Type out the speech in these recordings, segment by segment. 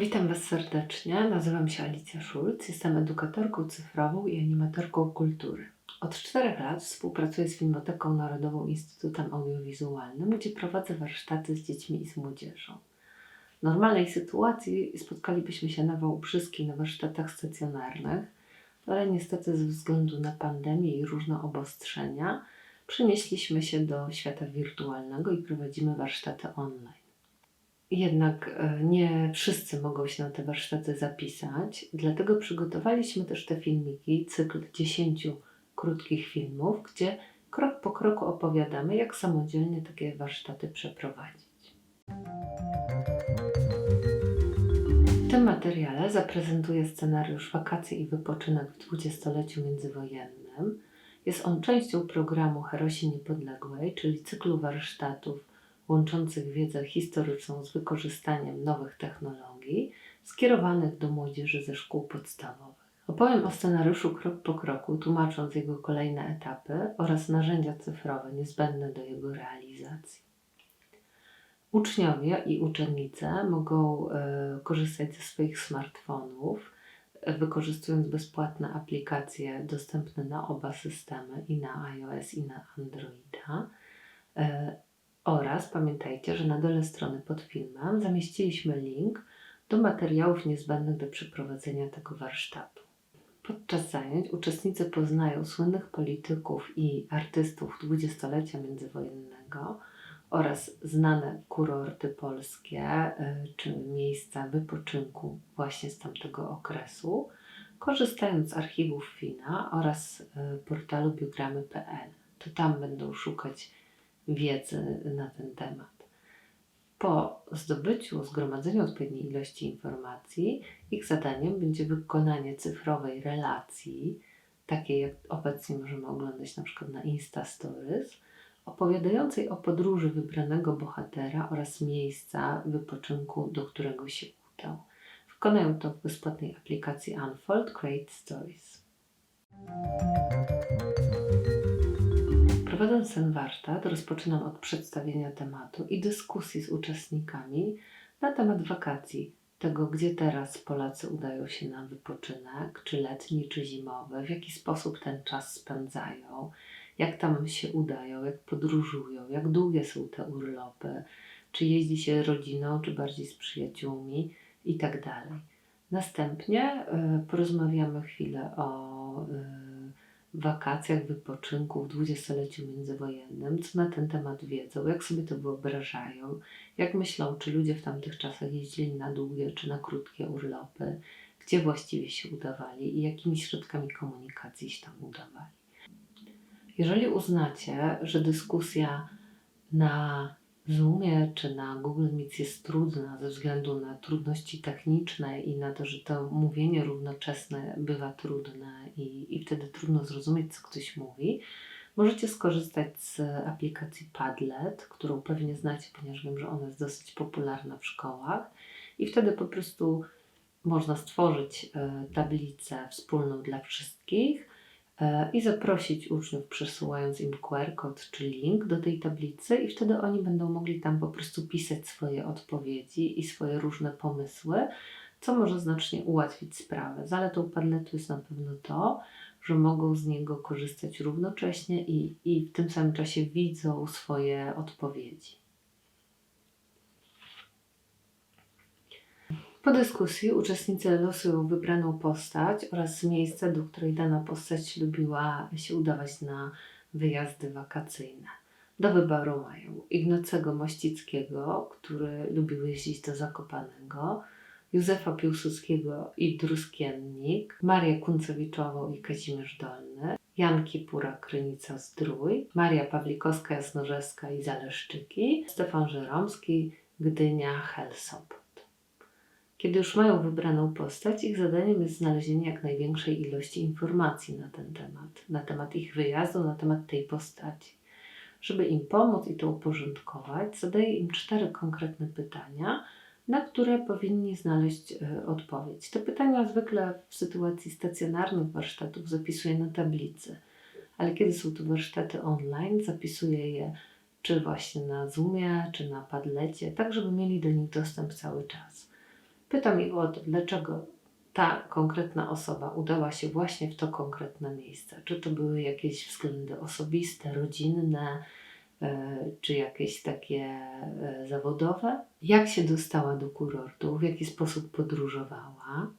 Witam Was serdecznie. Nazywam się Alicja Szulc. Jestem edukatorką cyfrową i animatorką kultury. Od czterech lat współpracuję z Filmoteką Narodową Instytutem Audiowizualnym, gdzie prowadzę warsztaty z dziećmi i z młodzieżą. W normalnej sytuacji spotkalibyśmy się na Wałbrzyskiej na warsztatach stacjonarnych, ale niestety ze względu na pandemię i różne obostrzenia przenieśliśmy się do świata wirtualnego i prowadzimy warsztaty online. Jednak e, nie wszyscy mogą się na te warsztaty zapisać, dlatego przygotowaliśmy też te filmiki, cykl 10 krótkich filmów, gdzie krok po kroku opowiadamy, jak samodzielnie takie warsztaty przeprowadzić. W tym materiale zaprezentuję scenariusz Wakacje i wypoczynek w dwudziestoleciu międzywojennym. Jest on częścią programu Herosi Niepodległej, czyli cyklu warsztatów łączących wiedzę historyczną z wykorzystaniem nowych technologii, skierowanych do młodzieży ze szkół podstawowych. Opowiem o scenariuszu krok po kroku, tłumacząc jego kolejne etapy oraz narzędzia cyfrowe niezbędne do jego realizacji. Uczniowie i uczennice mogą e, korzystać ze swoich smartfonów, e, wykorzystując bezpłatne aplikacje dostępne na oba systemy, i na iOS, i na Androida. E, oraz pamiętajcie, że na dole strony pod filmem zamieściliśmy link do materiałów niezbędnych do przeprowadzenia tego warsztatu. Podczas zajęć uczestnicy poznają słynnych polityków i artystów dwudziestolecia międzywojennego oraz znane kurorty polskie y, czy miejsca wypoczynku właśnie z tamtego okresu, korzystając z archiwów FINA oraz y, portalu biogramy.pl. To tam będą szukać wiedzy na ten temat. Po zdobyciu, zgromadzeniu odpowiedniej ilości informacji, ich zadaniem będzie wykonanie cyfrowej relacji, takiej jak obecnie możemy oglądać na przykład na Insta Stories, opowiadającej o podróży wybranego bohatera oraz miejsca wypoczynku, do którego się udał. Wykonają to w bezpłatnej aplikacji Unfold Create Stories. Prowadząc ten warsztat, rozpoczynam od przedstawienia tematu i dyskusji z uczestnikami na temat wakacji, tego gdzie teraz Polacy udają się na wypoczynek, czy letni, czy zimowy, w jaki sposób ten czas spędzają, jak tam się udają, jak podróżują, jak długie są te urlopy, czy jeździ się rodziną, czy bardziej z przyjaciółmi i tak. Następnie y, porozmawiamy chwilę o y, wakacjach, wypoczynku w dwudziestoleciu międzywojennym, co na ten temat wiedzą, jak sobie to wyobrażają, jak myślą, czy ludzie w tamtych czasach jeździli na długie czy na krótkie urlopy, gdzie właściwie się udawali i jakimi środkami komunikacji się tam udawali. Jeżeli uznacie, że dyskusja na Zoomie czy na Google Meet jest trudna ze względu na trudności techniczne i na to, że to mówienie równoczesne bywa trudne i, i wtedy trudno zrozumieć, co ktoś mówi, możecie skorzystać z aplikacji Padlet, którą pewnie znacie, ponieważ wiem, że ona jest dosyć popularna w szkołach. I wtedy po prostu można stworzyć e, tablicę wspólną dla wszystkich i zaprosić uczniów, przesyłając im QR kod czy link do tej tablicy, i wtedy oni będą mogli tam po prostu pisać swoje odpowiedzi i swoje różne pomysły, co może znacznie ułatwić sprawę. Zaletą Padletu jest na pewno to, że mogą z niego korzystać równocześnie i, i w tym samym czasie widzą swoje odpowiedzi. Po dyskusji uczestnicy losują wybraną postać oraz miejsce, do której dana postać lubiła się udawać na wyjazdy wakacyjne. Do wyboru mają Ignacego Mościckiego, który lubił jeździć do Zakopanego, Józefa Piłsudskiego i Druskiennik, Marię Kuncewiczową i Kazimierz Dolny, Jan Kipura Krynica Zdrój, Maria Pawlikowska-Jasnorzewska i Zaleszczyki, Stefan Żeromski, Gdynia Helsop. Kiedy już mają wybraną postać, ich zadaniem jest znalezienie jak największej ilości informacji na ten temat, na temat ich wyjazdu, na temat tej postaci. Żeby im pomóc i to uporządkować, zadaję im cztery konkretne pytania, na które powinni znaleźć y, odpowiedź. Te pytania zwykle w sytuacji stacjonarnych warsztatów zapisuję na tablicy, ale kiedy są to warsztaty online, zapisuję je czy właśnie na Zoomie, czy na Padlecie, tak żeby mieli do nich dostęp cały czas. Pytam ich o to, dlaczego ta konkretna osoba udała się właśnie w to konkretne miejsce. Czy to były jakieś względy osobiste, rodzinne, e, czy jakieś takie e, zawodowe? Jak się dostała do kurortu? W jaki sposób podróżowała?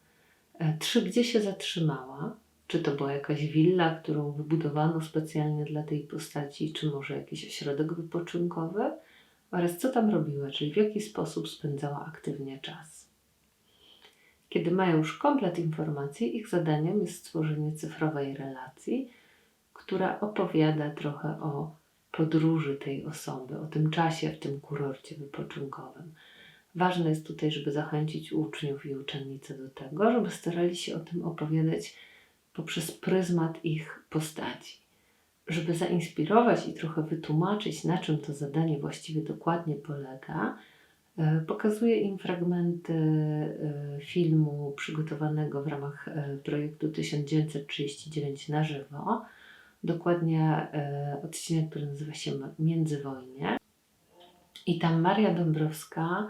E, Trzy, gdzie się zatrzymała? Czy to była jakaś willa, którą wybudowano specjalnie dla tej postaci, czy może jakiś ośrodek wypoczynkowy? Oraz co tam robiła, czyli w jaki sposób spędzała aktywnie czas. Kiedy mają już komplet informacji, ich zadaniem jest stworzenie cyfrowej relacji, która opowiada trochę o podróży tej osoby, o tym czasie w tym kurorcie wypoczynkowym. Ważne jest tutaj, żeby zachęcić uczniów i uczennice do tego, żeby starali się o tym opowiadać poprzez pryzmat ich postaci. Żeby zainspirować i trochę wytłumaczyć, na czym to zadanie właściwie dokładnie polega, e, pokazuję im fragmenty e, filmu przygotowanego w ramach e, projektu 1939 na żywo. Dokładnie odcinek, który nazywa się Międzywojnie. I tam Maria Dąbrowska,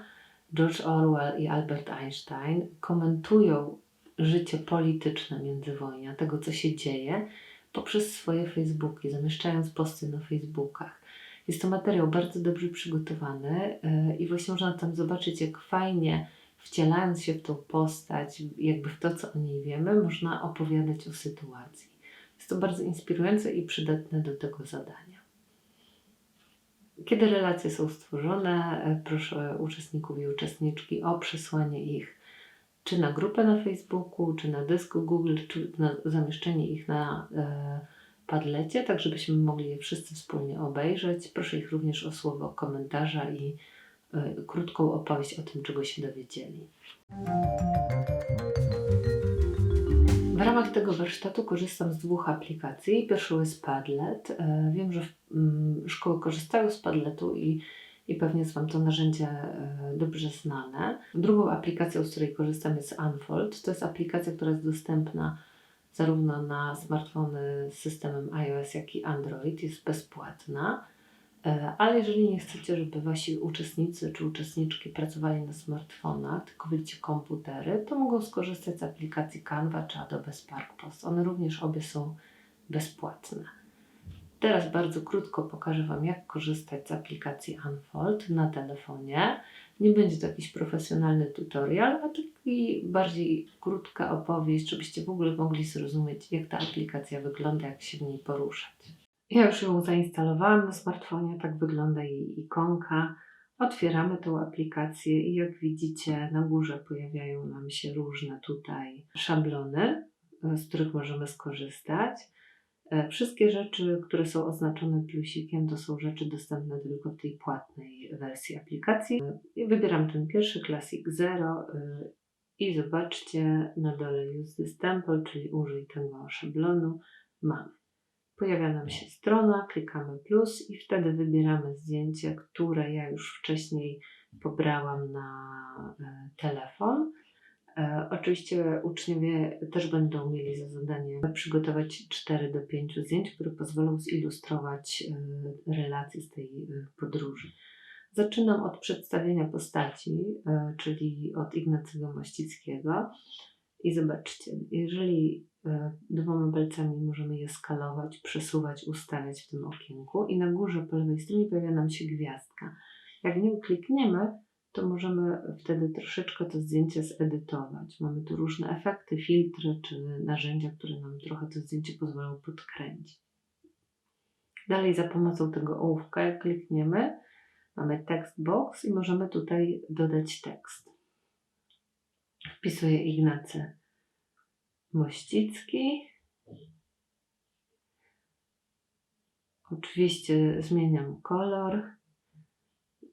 George Orwell i Albert Einstein komentują życie polityczne międzywojnia, tego co się dzieje, poprzez swoje Facebooki, zamieszczając posty na Facebookach. Jest to materiał bardzo dobrze przygotowany yy, i właśnie można tam zobaczyć, jak fajnie wcielając się w tą postać, jakby w to, co o niej wiemy, można opowiadać o sytuacji. Jest to bardzo inspirujące i przydatne do tego zadania. Kiedy relacje są stworzone, e, proszę uczestników i uczestniczki o przesłanie ich czy na grupę na Facebooku, czy na dysku Google, czy na zamieszczenie ich na e, Padlecie, tak żebyśmy mogli je wszyscy wspólnie obejrzeć. Proszę ich również o słowo komentarza i e, krótką opowieść o tym, czego się dowiedzieli. W ramach tego warsztatu korzystam z dwóch aplikacji. Pierwszą jest Padlet. E, Wiem, że mm, szkoły korzystają z Padletu i, i pewnie jest Wam to narzędzie e, dobrze znane. Drugą aplikacją, z której korzystam jest Unfold. To jest aplikacja, która jest dostępna zarówno na smartfony z systemem iOS, jak i Android. Jest bezpłatna. E, Ale jeżeli nie chcecie, żeby wasi uczestnicy czy uczestniczki pracowali na smartfonach, tylko byliście komputery, to mogą skorzystać z aplikacji Canva czy Adobe Spark Post. One również obie są bezpłatne. Teraz bardzo krótko pokażę Wam, jak korzystać z aplikacji Unfold na telefonie. Nie będzie to jakiś profesjonalny tutorial, a taki bardziej krótka opowieść, żebyście w ogóle mogli zrozumieć, jak ta aplikacja wygląda, jak się w niej poruszać. Ja już ją zainstalowałam na smartfonie, tak wygląda jej ikonka. Otwieramy tą aplikację i jak widzicie na górze pojawiają nam się różne tutaj szablony, z których możemy skorzystać. E, Wszystkie rzeczy, które są oznaczone plusikiem, to są rzeczy dostępne tylko w tej płatnej wersji aplikacji. E, I wybieram ten pierwszy Classic Zero e, i zobaczcie na dole Use this temple, czyli użyj tego szablonu. Mamy. Pojawia nam się strona, klikamy plus i wtedy wybieramy zdjęcie, które ja już wcześniej pobrałam na e, telefon. E, Oczywiście uczniowie też będą mieli za zadanie przygotować 4 do 5 zdjęć, które pozwolą zilustrować e, relacje z tej podróży. Zaczynam od przedstawienia postaci, e, czyli od Ignacego Mościckiego. I zobaczcie, jeżeli e, dwoma palcami możemy je skalować, przesuwać, ustawiać w tym okienku i na górze po lewej stronie pojawia nam się gwiazdka. Jak nią klikniemy, to możemy wtedy troszeczkę to zdjęcie zedytować. Mamy tu różne efekty, filtry czy narzędzia, które nam trochę to zdjęcie pozwolą podkręcić. Dalej za pomocą tego ołówka, jak klikniemy, mamy text box i możemy tutaj dodać tekst. Wpisuję Ignacy Mościcki. Oczywiście zmieniam kolor.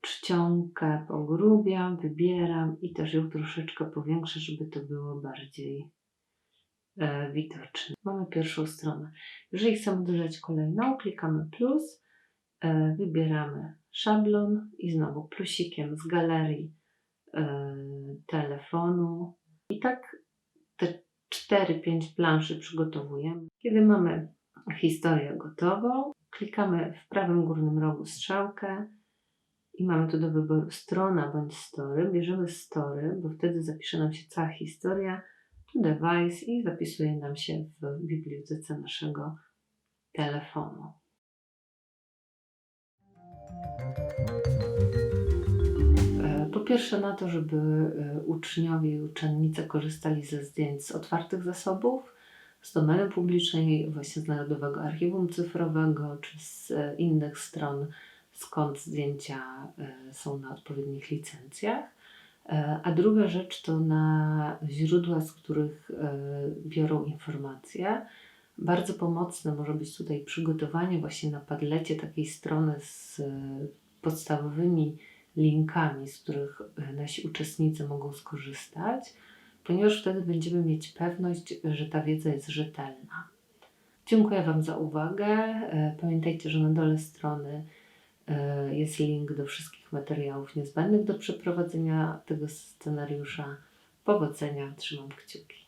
Czcionkę pogrubiam, wybieram i też ją troszeczkę powiększę, żeby to było bardziej e, widoczne. Mamy pierwszą stronę. Jeżeli chcemy dodać kolejną, klikamy plus, e, wybieramy szablon i znowu plusikiem z galerii e, telefonu. I tak te 4-5 planszy przygotowujemy. Kiedy mamy historię gotową, klikamy w prawym górnym rogu strzałkę I mamy tu do wyboru strona bądź story. Bierzemy story, bo wtedy zapisze nam się cała historia to device i zapisuje nam się w bibliotece naszego telefonu. Pierwsze na to, żeby e, uczniowie i uczennice korzystali ze zdjęć z otwartych zasobów, z domeny publicznej, właśnie z Narodowego Archiwum Cyfrowego, czy z e, innych stron, skąd zdjęcia e, są na odpowiednich licencjach. A druga rzecz to na źródła, z których biorą informacje. Bardzo pomocne może być tutaj przygotowanie właśnie na padlecie takiej strony z podstawowymi linkami, z których nasi uczestnicy mogą skorzystać, ponieważ wtedy będziemy mieć pewność, że ta wiedza jest rzetelna. Dziękuję Wam za uwagę. E, Pamiętajcie, że na dole strony e, jest link do wszystkich materiałów niezbędnych do przeprowadzenia tego scenariusza. Powodzenia, trzymam kciuki.